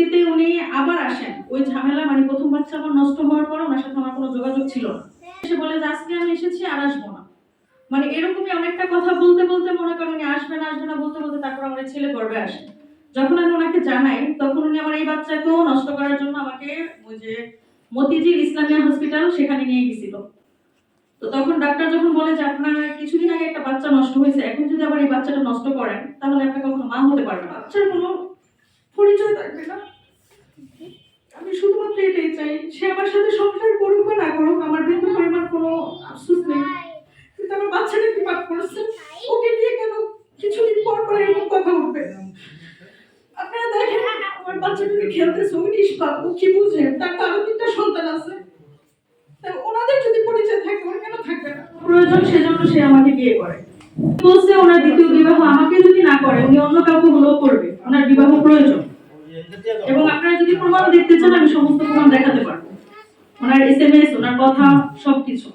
পরবর্তীতে উনি আবার আসেন। ওই ঝামেলা মানে প্রথম বাচ্চা আমার নষ্ট হওয়ার পর ওনার সাথে আমার কোনো যোগাযোগ ছিল না। এসে বলে যে, আজকে আমি এসেছি আর আসব না। মানে এরকমই অনেকটা কথা বলতে বলতে মনে করেন উনি আসবে না আসবে না বলতে বলতে তারপর আমার ছেলে গর্বে আসে। যখন আমি ওনাকে জানাই, তখন উনি আমার এই বাচ্চাকেও নষ্ট করার জন্য আমাকে ওই যে মতিঝিল ইসলামিয়া হসপিটাল সেখানে নিয়ে গেছিল। তো তখন ডাক্তার যখন বলে যে, আপনার কিছুদিন আগে একটা বাচ্চা নষ্ট হয়েছে, এখন যদি আবার এই বাচ্চাটা নষ্ট করেন, তাহলে আপনি কখনো মা হতে পারবেন বাচ্চার কোনো পরিচয় থাকবে না। আমি শুধুমাত্র এটাই চাই, সে আমার সাথে সংসার করুক বা না করুক, আমার বিন্দু পরিমাণ কোনো আফসোস নেই। কিন্তু আমার বাচ্চাটা কি পাপ করেছে? ওকে নিয়ে কেন কিছুদিন পর পর এরকম কথা উঠবে? আপনারা দেখেন, আমার বাচ্চাটাকে খেলতেছে ওই নিষ্পাপ, ও কি বুঝে? তার তো আরও তিনটা সন্তান আছে। ওনাদের যদি পরিচয় থাকে, ওর কেন থাকবে না? প্রয়োজন সেজন্য সে আমাকে বিয়ে করে। বলছে, ওনার দ্বিতীয় বিবাহ আমাকে যদি না করে, উনি অন্য কাউকে হলেও করবে ওনার বিবাহ প্রয়োজন এবং আপনারা যদি প্রমাণ দেখতে চান আমি সমস্ত প্রমাণ দেখাতে পারব। ওনার এসএমএস ওনার কথা সবকিছু।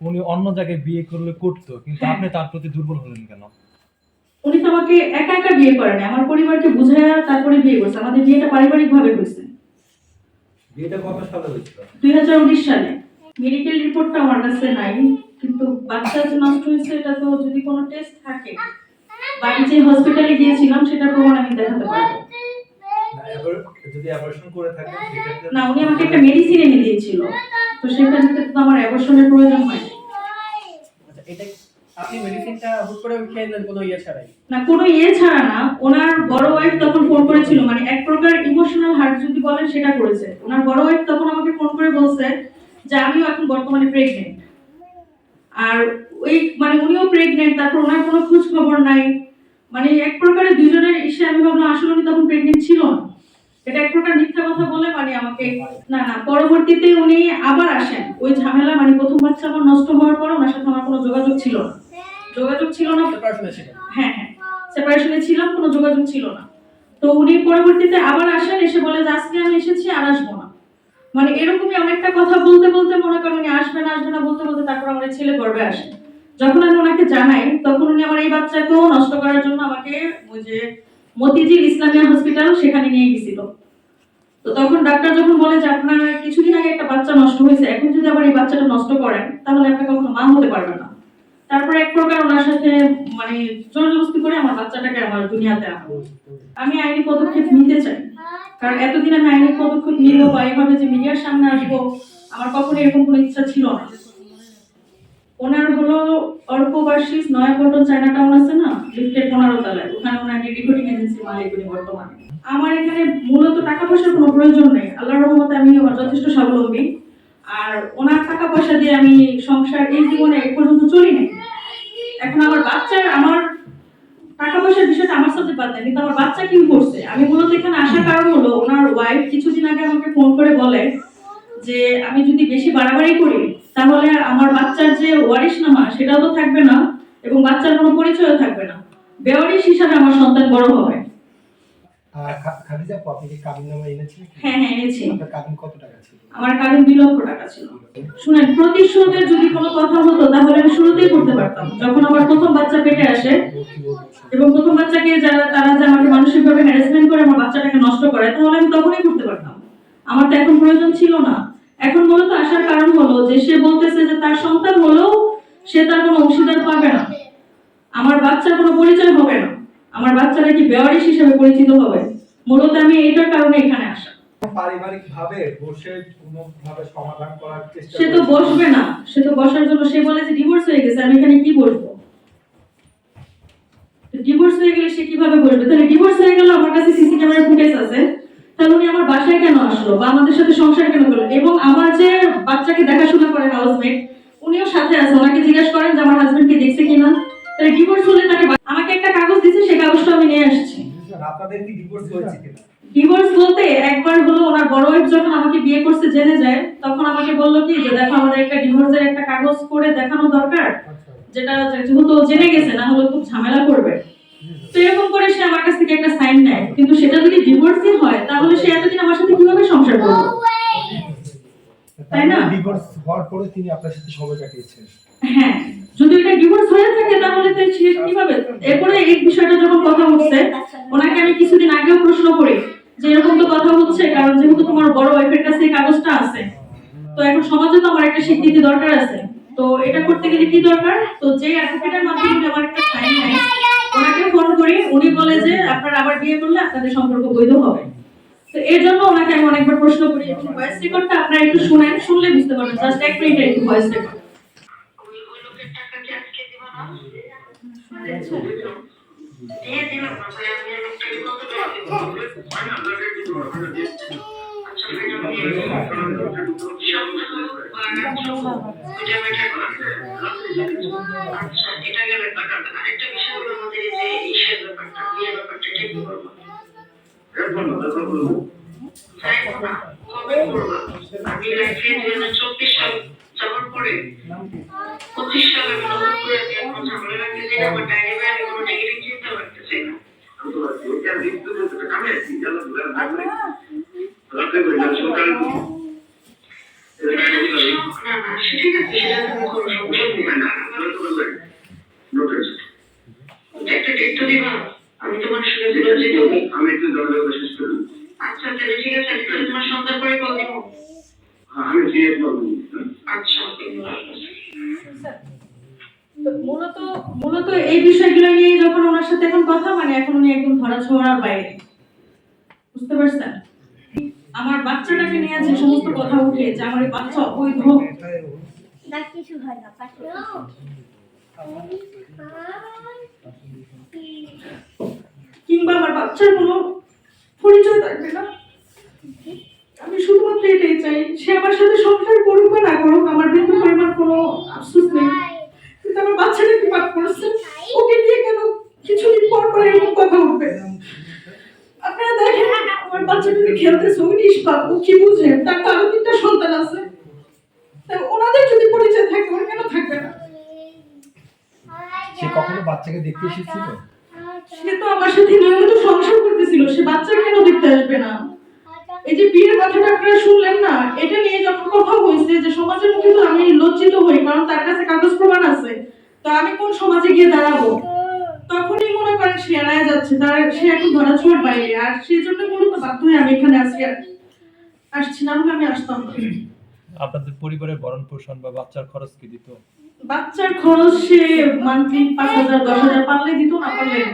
উনি অন্য জায়গায় বিয়ে করলে করতো কিন্তু হ্যাঁ। আপনি তার প্রতি দুর্বল হলেন কেন? উনি তো আমাকে একা একা বিয়ে করেনি আমার পরিবারকে বুঝাইয়া তারপরে বিয়ে করছে। আমাদের বিয়েটা পারিবারিক ভাবে হয়েছে। বিয়েটা কত সালে হয়েছিল? দুই হাজার উনিশ সালে। মেডিকেল রিপোর্টটা আমার কাছে নাই কিন্তু বাচ্চা যে নষ্ট হয়েছে এটা তো যদি কোনো টেস্ট থাকে বা আমি যে হসপিটালে গিয়েছিলাম সেটার প্রমাণ আমি দেখাতে পারব। যদি অপারেশন করে থাকেন সেক্ষেত্রে না উনি আমাকে একটা মেডিসিন এনে দিয়েছিল। তো সেখান থেকে তো আমার অ্যাবর্শনের প্রয়োজন হয়নি আচ্ছা এটা আপনি মেডিসিনটা হুট করে খেয়ে নেন কোনো ইয়ে ছাড়াই। না কোনো ইয়ে ছাড়া না। ওনার বড় ওয়াইফ তখন ফোন করেছিল মানে এক প্রকার ইমোশনাল হার্ট যদি বলেন সেটা করেছে। ওনার বড় ওয়াইফ তখন আমাকে ফোন করে বলছে যে আমিও এখন বর্তমানে প্রেগনেন্ট আর ওই মানে উনিও প্রেগনেন্ট তারপর ওনার কোনো খোঁজ খবর নাই। মানে এক আমি ভাবলাম আসলে উনি তখন প্রেগনেন্ট ছিল না। এটা এক প্রকার মিথ্যা কথা বলে মানে আমাকে না না পরবর্তীতে উনি আবার আসেন। ওই ঝামেলা মানে প্রথম বাচ্চা আমার নষ্ট হওয়ার পর ওনার সাথে আমার কোনো যোগাযোগ ছিল না। যোগাযোগ ছিল না। হ্যাঁ হ্যাঁ সেপারেশনে ছিলাম কোনো যোগাযোগ ছিল না। তো উনি পরবর্তীতে আবার আসেন এসে বলে যে আজকে আমি এসেছি আর আসব না। মানে এরকমই অনেকটা কথা বলতে বলতে মনে করেন উনি আসবে না আসবে না বলতে বলতে তারপর আমার ছেলে গর্বে আসে। যখন আমি ওনাকে জানাই তখন উনি আমার এই বাচ্চাকেও নষ্ট করার জন্য আমাকে ওই যে মতিঝিল ইসলামিয়া হসপিটাল সেখানে নিয়ে গেছিল। তো তখন ডাক্তার যখন বলে যে আপনার কিছুদিন আগে একটা বাচ্চা নষ্ট হয়েছে, এখন যদি আবার এই বাচ্চাটা নষ্ট করেন, তাহলে আপনি কখনো মা হতে পারবেন না। তারপরে এক প্রকার ওনার সাথে মানে জোর জবরদস্তি করে আমার বাচ্চাটাকে আমার দুনিয়াতে আনা। আমি আইনি পদক্ষেপ নিতে চাই। কারণ এতদিন আমি আইনি পদক্ষেপ নিব বা এইভাবে যে মিডিয়ার সামনে আসব, আমার কখনো এরকম কোনো ইচ্ছা ছিল না। ওনার হলো অল্পবার্ষিক নয় পল্টন চায়না টাউন আছে না, লিফটের পনেরো তলায়। ওখানে ওনার রিক্রুটিং এজেন্সি মালিক উনি বর্তমানে। আমার এখানে মূলত টাকা পয়সার কোনো প্রয়োজন নেই। আল্লাহর রহমতে আমি আমার যথেষ্ট স্বাবলম্বী। আর ওনার টাকা পয়সা দিয়ে আমি সংসার এই জীবনে এ পর্যন্ত চলি নাই এখন আমার বাচ্চার, আমার টাকা পয়সার বিষয়টা আমার সাথে বাদ কিন্তু আমার বাচ্চা কি করছে? আমি মূলত এখানে আসার কারণ হলো, ওনার ওয়াইফ কিছুদিন আগে আমাকে ফোন করে বলে যে, আমি যদি বেশি বাড়াবাড়ি করি তাহলে আমার বাচ্চার যে ওয়ারিশনামা সেটাও তো থাকবে না এবং বাচ্চার কোনো পরিচয়ও থাকবে না। বেওয়ারিশ হিসাবে আমার সন্তান বড় হবে। নামা হ্যাঁ হ্যাঁ এনেছি। আপনার কাবিন কত টাকা ছিল? আমার কারণ দুই লক্ষ টাকা ছিল। শুনেন প্রতিশোধের যদি কোনো কথা হতো তাহলে আমি শুরুতেই করতে পারতাম। যখন আমার প্রথম বাচ্চা পেটে আসে এবং প্রথম বাচ্চাকে যারা তারা যে আমাকে মানসিকভাবে হ্যারাসমেন্ট করে আমার বাচ্চাটাকে নষ্ট করে তাহলে আমি তখনই করতে পারতাম। আমার তো এখন প্রয়োজন ছিল না। এখন মূলত আসার কারণ হলো যে সে বলতেছে যে তার সন্তান হলেও সে তার কোনো অংশীদার পাবে না। আমার বাচ্চার কোনো পরিচয় হবে না। আমার বাচ্চারা কি বেওয়ারিশ হিসেবে পরিচিত হবে? মূলত আমি এটার কারণে এখানে আসা। পারিবারিক ভাবে বসে কোনো ভাবে সমাধান করার চেষ্টা সে তো বসবে না। সে তো বসার জন্য সে বলে যে ডিভোর্স হয়ে গেছে আমি এখানে কি বসবো? ডিভোর্স হয়ে গেলে সে কীভাবে বসবে? তাহলে ডিভোর্স হয়ে গেল আমার কাছে সিসি ক্যামেরা ফুটেজ আছে। তাহলে উনি আমার বাসায় কেন আসলো? বা আমাদের সাথে সংসার কেন করল? এবং আমার যে বাচ্চাকে দেখাশোনা করে হাউসমেট উনিও সাথে আছে। ওনাকে জিজ্ঞেস করেন যে আমার হাজবেন্ডকে দেখছে কিনা। তাহলে ডিভোর্স হলে তাকে আমাকে একটা কাগজ দিছে সেই কাগজটা আমি নিয়ে আসছি। আপনাদের কি ডিভোর্স হয়েছে কিনা? ডিভোর্স বলতে একবার হলো ওনার বড় ওয়াইফ যখন আমাকে বিয়ে করতে জেনে যায় তখন আমাকে বলল কি যে দেখো আমাদের একটা ডিভোর্সের একটা কাগজ করে দেখানো দরকার। যেটা যেহেতু জেনে গেছে না হলে খুব ঝামেলা করবে। তো এরকম করে সে আমার কাছ থেকে একটা সাইন নেয়। কিন্তু সেটা যদি ডিভোর্সই হয় তাহলে সে এতদিন আমার সাথে কীভাবে সংসার করবে? তাই না? ডিভোর্স হওয়ার পরে তিনি আপনার সাথে সময় কাটিয়েছেন। হ্যাঁ। যদি এটা ডিভোর্স হয়ে থাকে তাহলে তো সে কীভাবে? এরপরে এই বিষয়টা যখন কথা উঠছে ওনাকে আমি কিছুদিন আগেও প্রশ্ন করি যে এরকম তো কথা হচ্ছে কারণ যেহেতু তোমার বড় ওয়াইফের কাছে এই কাগজটা আছে তো এখন সমাজে তো আমার একটা স্বীকৃতি দরকার আছে। তো এটা করতে গেলে কি দরকার? তো যে অ্যাডভোকেটের মাধ্যমে আমার একটা নেয় ওনাকে করি, উনি বলে যে, আপনারা আবার বিয়ে করলে আপনাদের সম্পর্ক বৈধ হবে। তো এর জন্য ওনাকে আমি অনেকবার প্রশ্ন করি এবং ভয়েস রেকর্ডটা আপনারা একটু শুনেন, শুনলে বুঝতে পারবেন। জাস্ট এক মিনিট একটু ভয়েস রেকর্ড দিয়ে দিলাম। আচ্ছা এটা গেল ব্যাপারটা আরেকটা যে চব্বিশ সাল পরে পঁচিশ সালে করে আমি এখন ঝামেলা না আমার ডায়েরি আমি কোনো নেগেটিভ চিন্তা রাখতেছি না না না ঠিক আছে সেটা তুমি করো সমস্যা নেই। একটা ডেট তো দিবা আমি তোমার সঙ্গে বলে যেতে হবে আমি একটু দরজা শেষ করি আচ্ছা তাহলে ঠিক আছে তোমার সন্ধ্যার পরে কল দিব আমি ফিরে পাবো আচ্ছা মূলত মূলত এই বিষয়গুলো নিয়ে যখন ওনার সাথে এখন কথা মানে এখন উনি একদম ধরা ছোঁয়ার বাইরে। বুঝতে পারছেন? আমার বাচ্চাটাকে নিয়ে যে সমস্ত কথা উঠে যে আমার এই বাচ্চা অবৈধ। না কিছু হয় না কিংবা আমার বাচ্চার কোনো পরিচয় থাকবে না? আমি শুধুমাত্র এটাই চাই সে আমার সাথে সংসার করুক বা না করুক আমার বিন্দু পরিমাণ কোনো আফসোস নেই। কিন্তু আমার বাচ্চাটা কি পাপ করেছে? ওকে নিয়ে কেন কিছুদিন পর পর এরকম কথা উঠবে? আপনারা দেখেন আমার বাচ্চাটাকে খেলতেছে ও নিষ্পাপ ও কি বুঝে? তার তো আরও তিনটা সন্তান আছে। ওনাদের যদি পরিচয় থাকে ওর কেন থাকবে না? সে কখনো বাচ্চাকে দেখতে এসেছিল? সে তো আমার সাথে নিয়মিত সংসার করতেছিল সে বাচ্চা কেন দেখতে আসবে না? এই যে বিয়ের কথাটা আপনারা শুনলেন না এটা নিয়ে যখন কথা হয়েছে যে সমাজের মুখে তো আমি লজ্জিত হই কারণ তার কাছে কাগজ প্রমাণ আছে তো আমি কোন সমাজে গিয়ে দাঁড়াবো তখনই মনে করেন সে এড়ায় যাচ্ছে তার সে এখন ধরা ছোঁয়ার বাইরে আর সেই জন্য মূলত বাধ্য হয়ে আমি এখানে আজকে আসছি না হলে আমি আসতাম আপনাদের পরিবারের ভরণ পোষণ বা বাচ্চার খরচ কি দিত বাচ্চার খরচ সে মান্থলি পাঁচ হাজার দশ হাজার পারলে দিত না পারলে না।